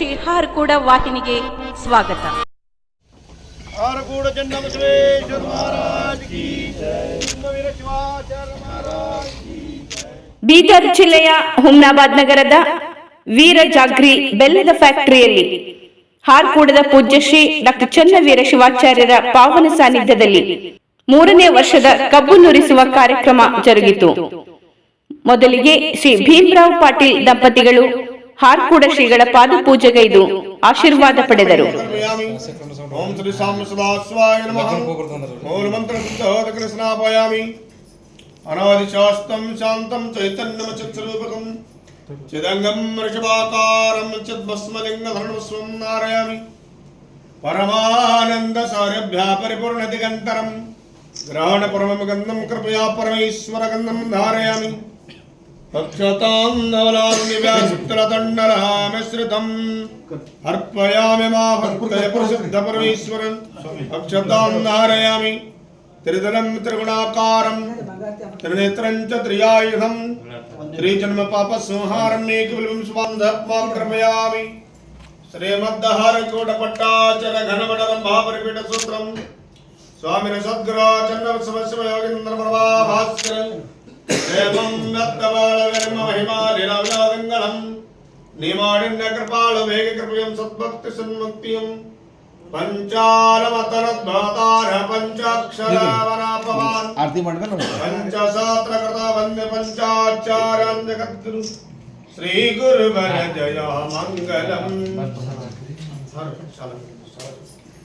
ಶ್ರೀ ಕೂಡ ವಾಹಿನಿಗೆ ಸ್ವಾಗತ. ಚೆನ್ನಬಸವೇಶ್ವರ ಮಹಾರಾಜ್ ಕಿ ಮಹಾರಾಜ್ ಬೀದರ್ ಜಿಲ್ಲೆಯ ಹುಮ್ನಾಬಾದ್ ನಗರದ ವೀರ ಜಾಗ್ರಿ ಬೆಲ್ಲದ ಫ್ಯಾಕ್ಟರಿಯಲ್ಲಿ ಹಾರ್ಕೂಡದ ಪೂಜ್ಯ ಶ್ರೀ ಡಾಕ್ಟರ್ ಚನ್ನವೀರ ಶಿವಾಚಾರ್ಯರ ಪಾವನ ಸಾನ್ನಿಧ್ಯದಲ್ಲಿ ಮೂರನೇ ವರ್ಷದ ಕಬ್ಬು ನುರಿಸುವ ಕಾರ್ಯಕ್ರಮ ಜರುಗಿತು. ಮೊದಲಿಗೆ ಶ್ರೀ ಭೀಮರಾವ್ ಪಾಟೀಲ್ ದಂಪತಿಗಳು ಹಾರ್ಕೂಡ ಶ್ರೀಗಳ ಪಾದಪೂಜೆಗೈದು ಆಶೀರ್ವಾದ ಪಡೆದರು. ಓಂ ಶ್ರೀ ಸಾಂಬ ಸದಾ ಶಿವಾಯ ನಮಃ ಮೂಲಮಂತ್ರ ಶುದ್ಧೋದಕ ಅನಾದಿ ಅನಾದಿಶಾಸ್ತ್ರಂ ಶಾಂತಂ ಚೈತನ್ಯಮಚತ್ಸ್ವರೂಪಕಂ ಚಿದಂಗಂ ಋಷಭಾಕಾರಂ ಚಿದ್ಭಸ್ಮಲಿಂಗಧರ್ಮಸ್ವಂ ನಾರಯಾಮಿ ಪರಮಾನಂದ ಸೌರಭ್ಯ ಪರಿಪೂರ್ಣ ದಿಗಂತರಂ ಗ್ರಹಣ ಪರಮಂ ಗಂಧಂ ಕೃಪಯಾ ಪರಮೇಶ್ವರ ಗಂಧಂ ಧಾರಯಾಮಿ अक्षतान्नवलान्यव्यासुत्तरदण्डरहामिश्रितम् अर्पयामि मा भक्तय प्रसिद्ध परमेश्वरन् अक्षतान् धारयामि त्रिदलम् त्रिगुणाकारम् त्रिनेत्रम् च त्रियायुधम् त्रिजन्म पापसंहारम् एकविलम् सुबन्धत्मां कृपयामि श्रीमद्दहारकोटपट्टाचर घनमण्डलम् महापरिपीठसूत्रम् स्वामिन सद्गुराचन्नवत्सवशिवयोगीन्द्रप्रभाभास्करन् వేదం దత్తబాళ వెర్మ మహిమాలినవలాదంగళం నిమాడిన్న కృపాళు వేగ కృపయం సద్భక్తి సన్ముక్తియం మంగళం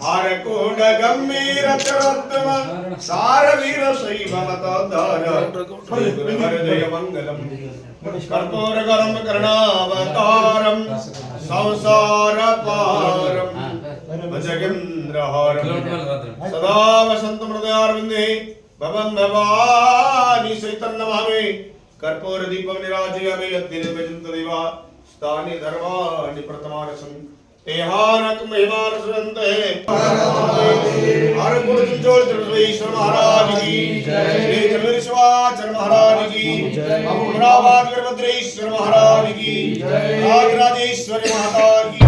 ಹಾರಕೋಣ ಗಂಭೀರ ಚರೋತ್ತಮ ಸಾರವೀರ ಶೈವಮತಾಧಾರ ಹೃದಯ ಮಂಗಲಂ ಕರ್ಪೂರಗರಂ ಕರ್ಣಾವತಾರಂ ಸಂಸಾರ ಪಾರಂ ಭಜಗೇಂದ್ರಹಾರಂ ಸದಾ ವಸಂತ ಮೃದಯಾರ್ವಿಂದೆ ಭವನ್ ಭವಾನಿ ಚೈತನ್ಯ ಮಾಮೆ ಕರ್ಪೂರ ದೀಪಂ ನಿರಾಜಯಾಮಿ ಯದ್ದಿನಿರ್ವಜಂತ ದೇವ ಸ್ಥಾನಿ ಧರ್ಮಾಣಿ ಪ್ರಥಮಾನಸಂ तेहानक मेहमान सुनंद है हर गुरुजोर त्रिवेश्वर महाराज की। श्री त्रिवेश्वराचर महाराज की। अमरावाद गर्भद्रेश्वर महाराज की नागराजेश्वरी माता की।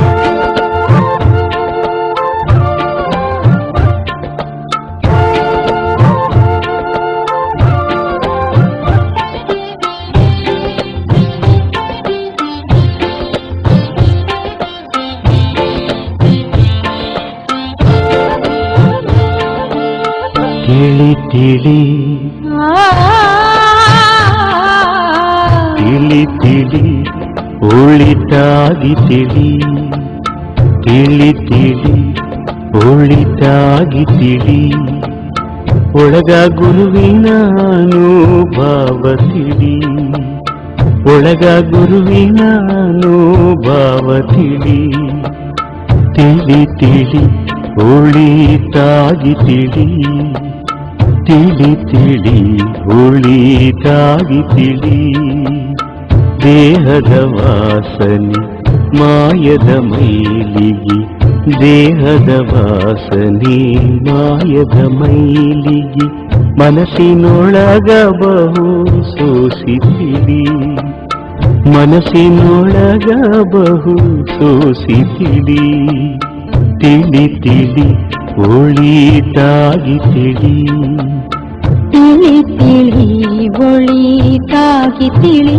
ತಿಳಿ ತಿಳಿ ತಿಳಿ ತಿಳಿ ಒಳಿತಾಗಿ ತಿಳಿ ತಿಳಿ ತಿಳಿ ಒಳಿತಾಗಿ ತಿಳಿ ಒಳಗ ಗುರುವಿನ ಭಾವ ತಿಳಿ ಒಳಗ ಗುರುವಿನ ಭಾವ ತಿಳಿ ತಿಳಿ ತಿಳಿ ಒಳಿತಾಗಿ ತಿಳಿ ತಿಳಿ ತಿಳಿ ಒಳಿತಾಗಿ ತಿಳಿ ದೇಹದ ವಾಸನೆ ಮಾಯದ ಮೈಲಿಗೆ ದೇಹದ ವಾಸನೆ ಮಾಯದ ಮೈಲಿಗೆ ಮನಸ್ಸಿನೊಳಗ ಬಹು ಸೋಸಿತಿಳಿ ಮನಸ್ಸಿನೊಳಗ ಬಹು ಸೋಸಿತಿಳಿ ತಿಳಿ ತಿಳಿ ஒளி தாகி தெளி திளி திளி ஒளி தாகி திளி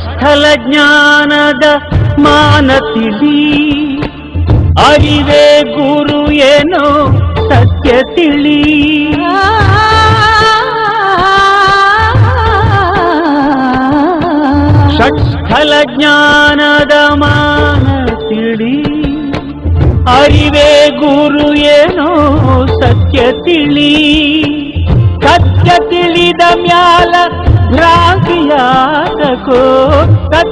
ಷಟ್ಸ್ಥಲ ಜ್ಞಾನದ ಮಾನ ತಿಳಿ ಅರಿವೇ ಗುರು ಏನೋ ಸತ್ಯ ತಿಳಿ ಷಟ್ಸ್ಥಲ ಜ್ಞಾನದ ಮಾನ ತಿಳಿ ಅರಿವೇ ಗುರು ಏನೋ ಸತ್ಯ ತಿಳಿ ಸತ್ಯ ತಿಳಿದ ಮ್ಯಾಲ ಭ್ರಾಂತಿಯಾತಕೋ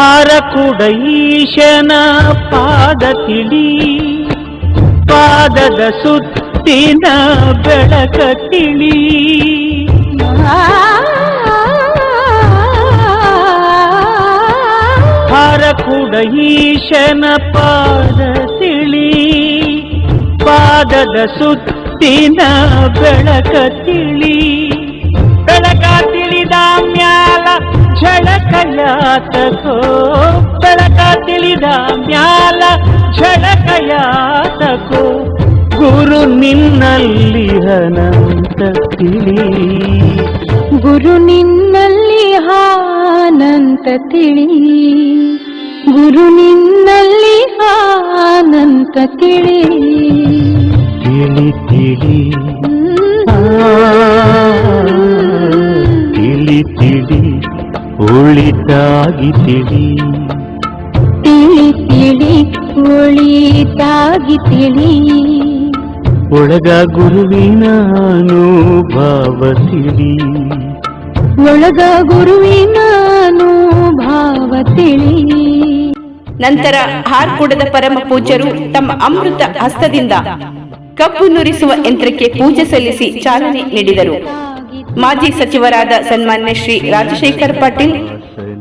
ಹಾರಕುಡ ಈಶನ ಪಾದ ತಿಳಿ, ಪಾದದ ಸುತ್ತಿನ ಬೆಳಕ ತಿಳಿ. ಹಾರಕುಡ ಈಶನ ಪಾದ ತಿಳಿ, ಪಾದದ ಸುತ್ತಿನ ಬೆಳಕ ತಿಳಿ. ಝಳಕಯಾತಕೋ ಬೆಳಕ ತಿಳಿದ ಮ್ಯಾಲ ಝಳಕಯಾತಕೋ ಗುರು ನಿನ್ನಲ್ಲಿ ಹನಂತ ತಿಳಿ. ಗುರು ನಿನ್ನಲ್ಲಿ ಹಾನಂತ ತಿಳಿ. ಗುರು ನಿನ್ನಲ್ಲಿ ಹಾನಂತ ತಿಳಿ. ತಿಳಿ ತಿಳಿ. ತಿಳಿ ತಿಳಿ. ಉಳಿತಾಗಿ ತಿಳಿ ತಿಳಿ ತಿಳಿ ಒಳಿತಾಗಿ ತಿಳಿ ಒಳಗ ಗುರುವಿನ ಅನುಭವ ತಿಳಿ ಒಳಗ ಗುರುವಿನ ಭಾವ ತಿಳಿ ನಂತರ ಹಾರ್ಕೂಡದ ಪರಮ ಪೂಜ್ಯರು ತಮ್ಮ ಅಮೃತ ಹಸ್ತದಿಂದ ಕಪ್ಪು ನುರಿಸುವ ಯಂತ್ರಕ್ಕೆ ಪೂಜೆ ಸಲ್ಲಿಸಿ ಚಾಲನೆ ನೀಡಿದರು. ಮಾಜಿ ಸಚಿವರಾದ ಸನ್ಮಾನ್ಯ ಶ್ರೀ ರಾಜಶೇಖರ್ ಪಾಟೀಲ್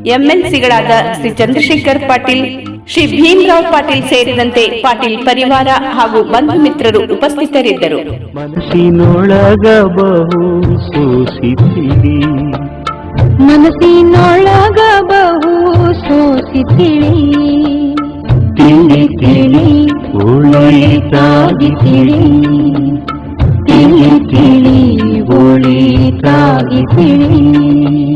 ಎಂಎಲ್ಸಿಗಳಾದ ಶ್ರೀ ಚಂದ್ರಶೇಖರ್ ಪಾಟೀಲ್ ಶ್ರೀ ಭೀಮರಾವ್ ಪಾಟೀಲ್ ಸೇರಿದಂತೆ ಪಾಟೀಲ್ ಪರಿವಾರ ಹಾಗೂ ಬಂಧು ಮಿತ್ರರು ಉಪಸ್ಥಿತರಿದ್ದರು. ಮನಸ್ಸಿನೊಳಗಬಹು ಸೋಸಿ ತಿಳಿ ತಿಳಿ. ತಿಳಿ ತಿಳಿ ಸಾಗಿಸಿರಿ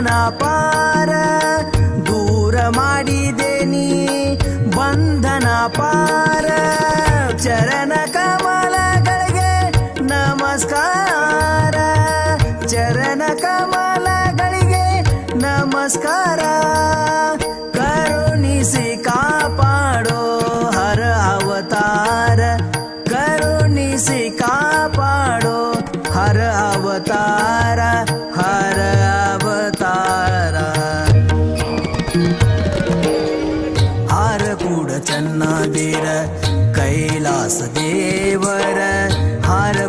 না